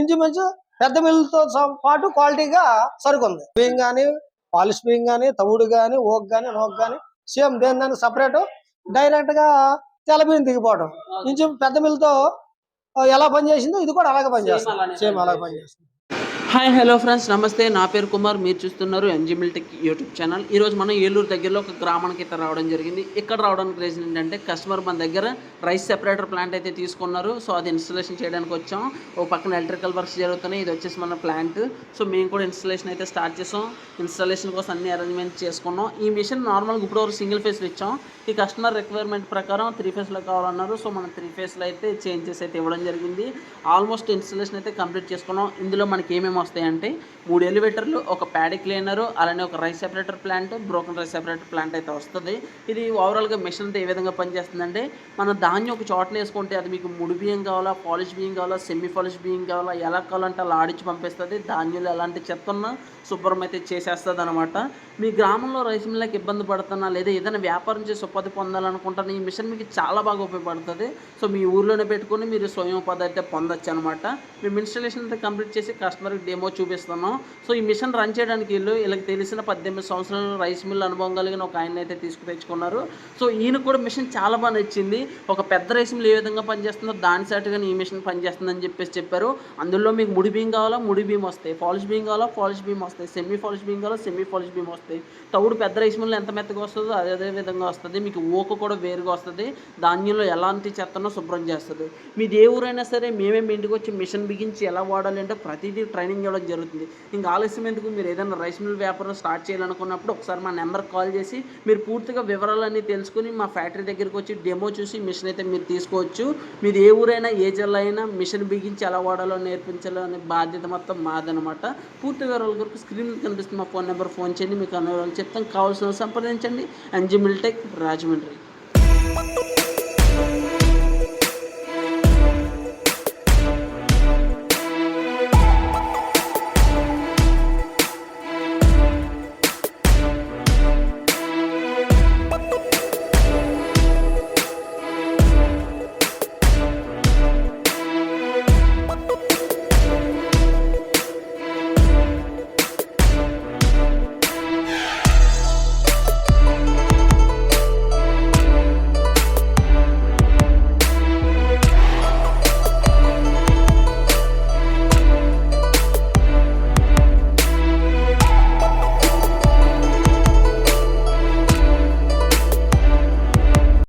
ఇంచుమించు పెద్ద మిల్లుతో పాటు క్వాలిటీగా సరుకు ఉంది బియ్యం కానీ పాలిష్ బియ్యం కానీ తవుడు కానీ ఓక్ కానీ నోక్ కానీ సేమ్ దేని దానికి సపరేట్ డైరెక్ట్గా తెల్ల బియ్యం దిగిపోవడం ఇంచు పెద్ద మిల్లుతో ఎలా పనిచేసిందో ఇది కూడా అలాగే పనిచేస్తుంది. సేమ్ అలాగే పనిచేస్తుంది. Hi hello friends. నమస్తే. నా పేరు కుమార్. మీరు చూస్తున్నారు ఎన్జిమిల్ టెక్ యూట్యూబ్ ఛానల్. ఈరోజు మనం ఏలూరు దగ్గరలో ఒక గ్రామానికి అయితే రావడం జరిగింది. ఇక్కడ రావడానికి రీజన్ ఏంటంటే కస్టమర్ మన దగ్గర రైస్ సెపరేటర్ ప్లాంట్ అయితే తీసుకున్నారు. సో అది ఇన్స్టలేషన్ చేయడానికి వచ్చాం. ఓ పక్కన ఎలక్ట్రికల్ వర్క్స్ జరుగుతున్నాయి. ఇది వచ్చేసి మన ప్లాంట్ సో మేము కూడా ఇన్స్టలేషన్ అయితే స్టార్ట్ చేసాం. ఇన్స్టాలేషన్ కోసం అన్ని అరేంజ్మెంట్ చేసుకున్నాం. ఈ మిషన్ నార్మల్గా ఇప్పుడు వరకు సింగిల్ ఫేస్లో ఇచ్చాం. ఈ కస్టమర్ రిక్వైర్మెంట్ ప్రకారం త్రీ ఫేస్లో కావాలన్నారు. సో మనం త్రీ ఫేస్లో అయితే చేంజెస్ అయితే ఇవ్వడం జరిగింది. ఆల్మోస్ట్ ఇన్స్టలేషన్ అయితే కంప్లీట్ చేసుకున్నాం. ఇందులో మనకి ఏమేమి వస్తాయంటే మూడు ఎలివేటర్లు ఒక ప్యాడీ క్లీనరు అలానే ఒక rice separator plant broken rice separator plant అయితే వస్తుంది. ఇది ఓవరాల్గా మిషన్ అంతా ఏ విధంగా పనిచేస్తుందంటే మన ధాన్యం ఒక చోటన వేసుకుంటే అది మీకు ముడి బియ్యం కావాలా పాలిష్ బియ్యం కావాలా సెమీ పాలిష్ బియ్యం కావాలా ఎలా కావాలంటే అలా ఆడించి పంపిస్తుంది. ధాన్యంలో ఎలాంటి చెత్త ఉన్నా శుభ్రం అయితే చేసేస్తుంది అనమాట మీ గ్రామంలో రైస్ మిల్లకి ఇబ్బంది పడుతున్నా లేదా ఏదైనా వ్యాపారం చేసి ఉపాధి పొందాలనుకుంటున్నా ఈ మిషన్ మీకు చాలా బాగా ఉపయోగపడుతుంది. సో మీ ఊర్లోనే పెట్టుకొని మీరు స్వయం ఉపాధి అయితే పొందొచ్చు అనమాట మేము ఇన్స్టాలేషన్ అయితే కంప్లీట్ చేసి కస్టమర్కి డెమో చూపిస్తున్నాం సో ఈ మిషన్ రన్ చేయడానికి వీళ్ళు వీళ్ళకి తెలిసిన పద్దెనిమిది సంవత్సరాలు రైస్ మిల్ అనుభవం కలిగిన ఒక ఆయన అయితే తీసుకు తెచ్చుకున్నారు. సో ఈయన కూడా మిషన్ చాలా బాగా నచ్చింది. ఒక పెద్ద రైస్ మిల్ ఏ విధంగా పనిచేస్తుందో దాని సాటుగానే ఈ మిషన్ పనిచేస్తుందని చెప్పేసి చెప్పారు. అందులో మీకు ముడి బీమ్ కావాలా? ముడి బీమ్ వస్తాయి. పాలిష్ బీమ్ కావాలా? పాలిష్ బీమ్ వస్తాయి. సెమీ పాలిష్ బీమ్ కావాలా? సెమీ పాలిష్ బీమ్ వస్తాయి. తౌడు పెద్ద రైస్ మిల్ ఎంత మెత్తగా వస్తుందో అదే అదే విధంగా వస్తుంది. మీకు ఊక కూడా వేరుగా వస్తుంది. ధాన్యంలో ఎలాంటి చెత్తనో శుభ్రం చేస్తుంది. మీది ఏ ఊరైనా సరే మేమే మీ ఇంటికి వచ్చి మిషన్ బిగించి ఎలా వాడాలి అంటే ప్రతిదీ ట్రైనింగ్ ఇవ్వడం జరుగుతుంది. ఇంకా ఆలస్యం ఎందుకు? మీరు ఏదైనా రైస్ మిల్ వ్యాపారం స్టార్ట్ చేయాలనుకున్నప్పుడు ఒకసారి మా నెంబర్కి కాల్ చేసి మీరు పూర్తిగా వివరాలన్నీ తెలుసుకుని మా ఫ్యాక్టరీ దగ్గరికి వచ్చి డెమో చూసి మిషన్ అయితే మీరు తీసుకోవచ్చు. మీరు ఏ ఊరైనా ఏ జిల్లా అయినా మిషన్ బిగించి ఎలా వాడాలో నేర్పించాలో అనే బాధ్యత మొత్తం మాదనమాట. పూర్తి వివరాల కొరకు స్క్రీన్ కనిపిస్తుంది మా ఫోన్ నెంబర్ ఫోన్ చేయండి. మీకు అన్ని వివరాలు చెప్తాం. కావాల్సిన సంప్రదించండి. N G miltech Rajahmundry.